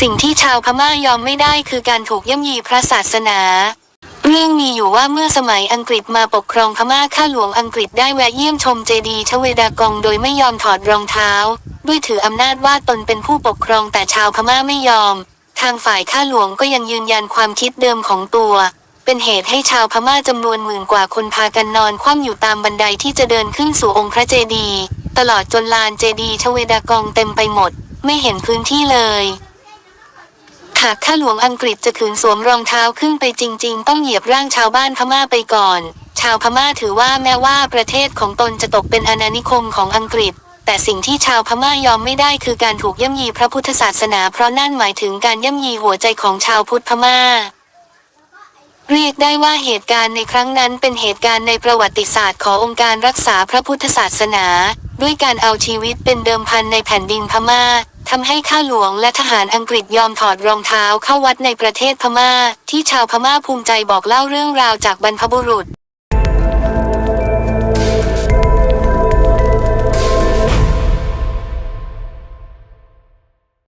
สิ่งที่ชาวพม่ายอมไม่ได้คือการถูกย่ำยีพระศาสนา เรื่องมีอยู่ว่าเมื่อสมัยอังกฤษมาปกครองพม่าข้าหลวงอังกฤษได้แวะเยี่ยมชมเจดีย์ชเวดากองโดยไม่ยอมถอดรองเท้า ด้วยถืออำนาจว่าตนเป็นผู้ปกครองแต่ชาวพม่าไม่ยอม ทางฝ่ายข้าหลวงก็ยังยืนยันความคิดเดิมของตัว เป็นเหตุให้ชาวพม่าจำนวนหมื่นกว่าคนพากันนอนคว่ำอยู่ตามบันไดที่จะเดินขึ้นสู่องค์พระเจดีย์ตลอดจนลานเจดีย์ชเวดากองเต็มไปหมด ไม่เห็นพื้นที่เลย หากข้าหลวงอังกฤษจะขืนสวมรองเท้าขึ้นไปจริง ๆ ต้องเหยียบร่างชาวบ้านพม่าไปก่อน ชาวพม่าถือว่าแม้ว่าประเทศของตนจะตกเป็นอาณานิคมของอังกฤษ แต่สิ่งที่ชาวพม่ายอมไม่ได้คือการถูกย่ำยีพระพุทธศาสนา เพราะนั่นหมายถึงการย่ำยีหัวใจของชาวพุทธพม่า เรียกได้ว่าเหตุการณ์ในครั้งนั้นเป็นเหตุการณ์ในประวัติศาสตร์ขององค์การรักษาพระพุทธศาสนา ด้วยการเอาชีวิตเป็นเดิมพันในแผ่นดินพม่า ทำให้ข้าหลวงและทหารอังกฤษยอมถอดรองเท้าเข้าวัดในประเทศพม่า ที่ชาวพม่าภูมิใจบอกเล่าเรื่องราวจากบรรพบุรุษ